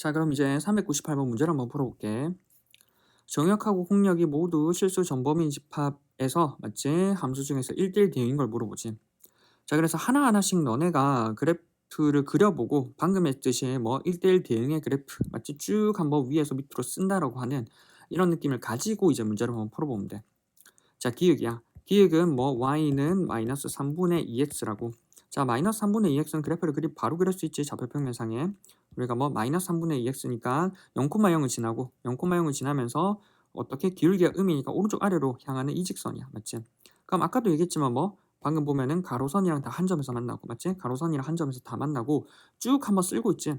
자, 그럼 이제 398번 문제를 한번 풀어볼게. 정역하고 홍역이 모두 실수 전범인 집합에서 맞지? 함수 중에서 1대1 대응인 걸 물어보지. 자, 그래서 하나하나씩 너네가 그래프를 그려보고 방금 했듯이 뭐 1대1 대응의 그래프 맞지? 쭉 한번 위에서 밑으로 쓴다라고 하는 이런 느낌을 가지고 이제 문제를 한번 풀어보면 돼. 자, 기억이야. 기억은 뭐 y는 마이너스 3분의 2x라고. 자, 마이너스 3분의 2x는 그래프를 그리 바로 그릴 수 있지. 좌표평면상에. 우리가 뭐 마이너스 3분의 2x니까 0,0을 지나고 0,0을 지나면서 어떻게 기울기가 음이니까 오른쪽 아래로 향하는 이 직선이야. 맞지? 그럼 아까도 얘기했지만 뭐 방금 보면은 가로선이랑 다 한 점에서 만나고 맞지? 가로선이랑 한 점에서 다 만나고 쭉 한번 쓸고 있지.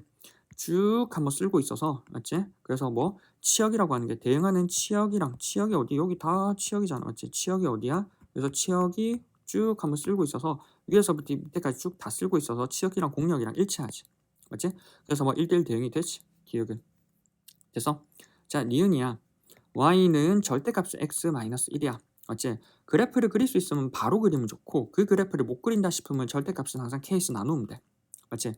쭉 한번 쓸고 있어서 맞지? 그래서 뭐 치역이라고 하는 게 대응하는 치역이랑 치역이 어디 여기 다 치역이잖아 맞지? 치역이 어디야? 그래서 치역이 쭉 한번 쓸고 있어서 위에서부터 밑에까지 쭉 다 쓸고 있어서 치역이랑 공역이랑 일치하지 맞지? 그래서 뭐 1대1 대응이 되지 기억은 됐어? 자 니은이야 y는 절대값은 x-1이야 맞지? 그래프를 그릴 수 있으면 바로 그리면 좋고 그 그래프를 못 그린다 싶으면 절대값은 항상 케이스 나누면 돼 맞지?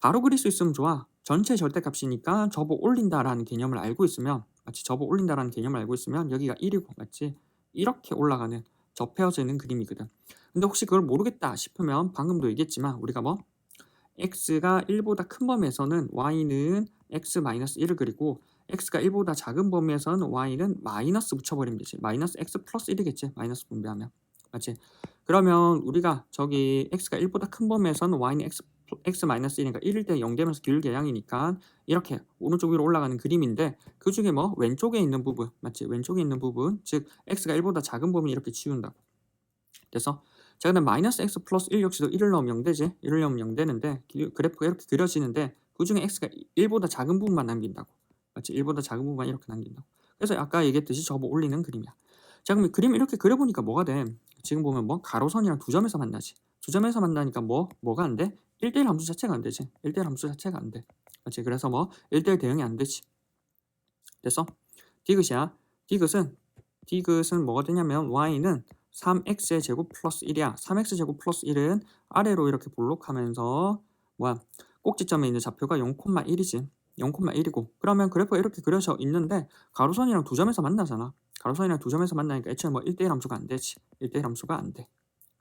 바로 그릴 수 있으면 좋아 전체 절대값이니까 접어 올린다라는 개념을 알고 있으면 맞지? 접어 올린다라는 개념을 알고 있으면 여기가 1이고 맞지? 이렇게 올라가는 접혀지는 그림이거든 근데 혹시 그걸 모르겠다 싶으면 방금도 얘기했지만 우리가 뭐 x가 1보다 큰 범위에서는 y는 x-1을 그리고 x가 1보다 작은 범위에서는 y는 마이너스 붙여버리면 되지. 마이너스 x 플러스 1이겠지. 마이너스 분배하면. 맞지? 그러면 우리가 저기 x가 1보다 큰 범위에서는 y는 x, x 마이너스 1이니까 1일 때 0 되면서 기울기 양이니까 이렇게 오른쪽 위로 올라가는 그림인데 그 중에 뭐 왼쪽에 있는 부분 맞지? 왼쪽에 있는 부분 즉 x가 1보다 작은 범위 이렇게 지운다고. 그래서 자, 근데 마이너스 x 플러스 1 역시도 1을 넣으면 0 되지? 1을 넣으면 0 되는데 그래프가 이렇게 그려지는데 그 중에 x가 1보다 작은 부분만 남긴다고. 맞지? 1보다 작은 부분만 이렇게 남긴다고. 그래서 아까 얘기했듯이 접어 올리는 그림이야. 자, 그럼 그림 이렇게 그려보니까 뭐가 돼? 지금 보면 뭐 가로선이랑 두 점에서 만나지. 두 점에서 만나니까 뭐 뭐가 안 돼? 1대1 함수 자체가 안 되지. 1대1 함수 자체가 안 돼. 맞지? 그래서 뭐 1대1 대응이 안 되지. 됐어? 디귿이야. 디귿은 디귿은 뭐가 되냐면 y는 3x의 제곱 플러스 1이야. 3x 제곱 플러스 1은 아래로 이렇게 볼록하면서 뭐야 꼭지점에 있는 좌표가 0,1이지. 0,1이고 그러면 그래프가 이렇게 그려져 있는데 가로선이랑 두 점에서 만나잖아. 가로선이랑 두 점에서 만나니까 애초에 뭐 1대1 함수가 안 되지. 1대1 함수가 안 돼.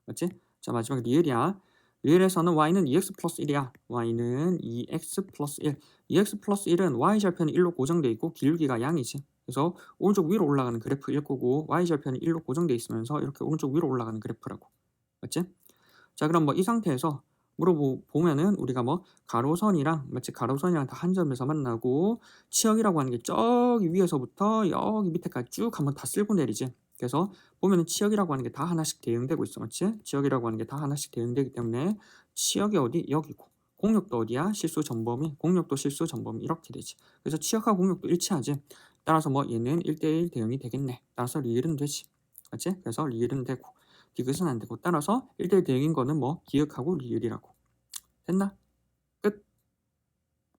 맞지? 자 마지막 리을이야. 리을에서는 y는 2x 플러스 1이야. y는 2x 플러스 1. 2x 플러스 1은 y절편이 1로 고정돼 있고 기울기가 양이지. 그래서 오른쪽 위로 올라가는 그래프일 거고 y절편이 1로 고정돼 있으면서 이렇게 오른쪽 위로 올라가는 그래프라고. 맞지? 자 그럼 뭐 이 상태에서 물어보면은 우리가 뭐 가로선이랑 마치 가로선이랑 다 한 점에서 만나고 치역이라고 하는 게 저기 위에서부터 여기 밑에까지 쭉 한번 다 쓸고 내리지. 그래서 보면은 치역이라고 하는 게 다 하나씩 대응되고 있어. 맞지? 치역이라고 하는 게 다 하나씩 대응되기 때문에 치역이 어디? 여기고. 공역도 어디야? 실수 전범위. 공역도 실수 전범위 이렇게 되지. 그래서 치역하고 공역도 일치하지. 따라서 뭐 얘는 1대1 대응이 되겠네. 따라서 리을은 되지. 맞지? 그래서 리을은 되고 디귿은 안 되고 따라서 1대1 대응인 거는 뭐 기억하고 리을이라고. 됐나?